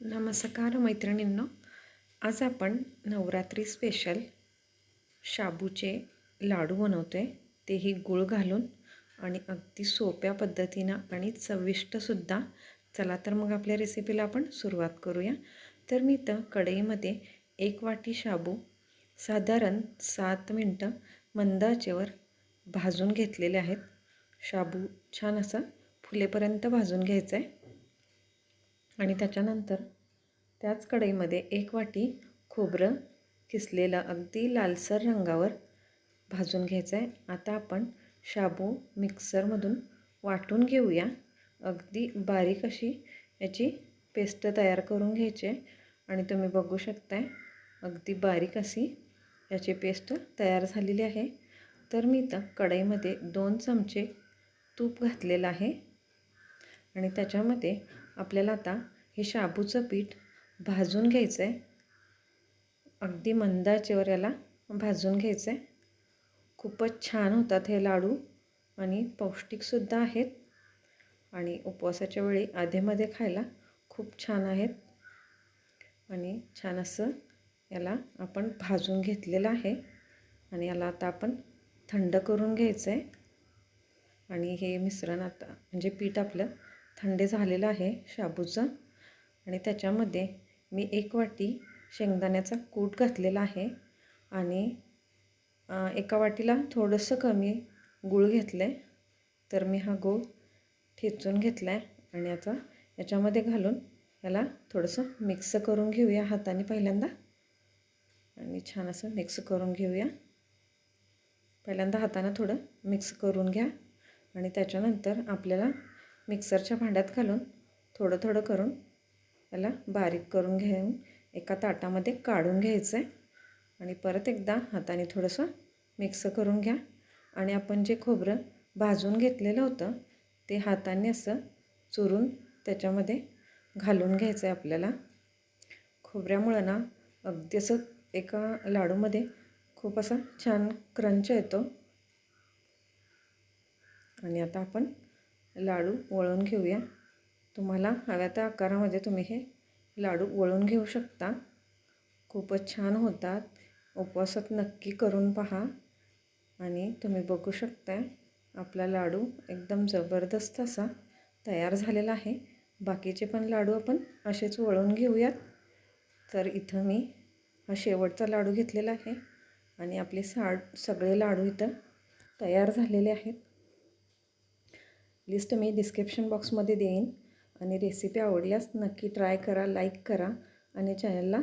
नमस्कार मैत्रिणींनो आज आपण नवरात्री स्पेशल शाबूचे लाडू बनवतो आहे तेही गूळ घालून आणि अगदी सोप्या पद्धतीनं आणि चविष्टसुद्धा चला तर मग आपल्या रेसिपीला आपण सुरुवात करूया. तर मी इथं कढईमध्ये एक वाटी शाबू साधारण सात मिनटं मंद आचेवर भाजून घेतलेले आहेत. शाबू छान असा फुलेपर्यंत भाजून घ्यायचा आहे आणि त्याच्यानंतर त्याच कढईमध्ये एक वाटी खोबरं किसलेलं अगदी लालसर रंगावर भाजून घ्यायचं आहे. आता आपण शाबू मिक्सरमधून वाटून घेऊया. अगदी बारीक अशी याची पेस्ट तयार करून घ्यायची आहे. आणि तुम्ही बघू शकताय अगदी बारीक अशी याची पेस्ट तयार झालेली आहे. तर मी इथं कढईमध्ये दोन चमचे तूप घातलेलं आहे. आणि त्याच्यामध्ये आपल्याला आता हे शाबूचं पीठ भाजून घ्यायचं आहे अगदी मंदाचेवर याला भाजून घ्यायचं आहे खूपच छान होतात हे लाडू आणि पौष्टिकसुद्धा आहेत. आणि उपवासाच्या वेळी आधेमध्ये खायला खूप छान आहेत. आणि छान असं याला आपण भाजून घेतलेलं आहे. आणि याला आता आपण थंड करून घ्यायचं आहे आणि हे मिश्रण आता म्हणजे पीठ आपलं थंड झालेलं आहे शाबूचं. आणि त्याच्यामध्ये मी एक वाटी शेंगदाण्याचा कूट घातलेला आहे. आणि एका वाटीला थोडंसं कमी गूळ घेतलं आहे तर मी हा गूळ ठेचून घेतला आहे आणि आता याच्यामध्ये घालून याला थोडंसं मिक्स करून घेऊया हाताने पहिल्यांदा. आणि छान असं मिक्स करून घेऊया. पहिल्यांदा हातानं थोडं मिक्स करून घ्या. आणि त्याच्यानंतर आपल्याला मिक्सरच्या भांड्यात घालून थोडं थोडं करून त्याला बारीक करून घेऊन एका ताटामध्ये काढून घ्यायचं आहे. आणि परत एकदा हाताने थोडंसं मिक्स करून घ्या. आणि आपण जे खोबरं भाजून घेतलेलं होतं ते हाताने असं चुरून त्याच्यामध्ये घालून घ्यायचं आहे आपल्याला. खोबऱ्यामुळं ना अगदी असं एका लाडूमध्ये खूप असा छान क्रंच येतो. आणि आता आपण लाडू वळून घेऊया. तुम्हाला हव्या त्या आकारामध्ये तुम्ही हे लाडू वळून घेऊ शकता. खूपच छान होतात. उपवासात नक्की करून पहा. आणि तुम्ही बघू शकता आपला लाडू एकदम जबरदस्त असा तयार झालेला आहे. बाकीचे पण लाडू आपण असेच वळून घेऊयात. तर इथं मी हा शेवटचा लाडू घेतलेला आहे. आणि आपले साड सगळे लाडू इथं तयार झालेले आहेत. लिस्ट मी डिस्क्रिप्शन बॉक्समध्ये देईन आणि रेसिपी आवडल्यास नक्की ट्राय करा लाईक करा आणि चॅनलला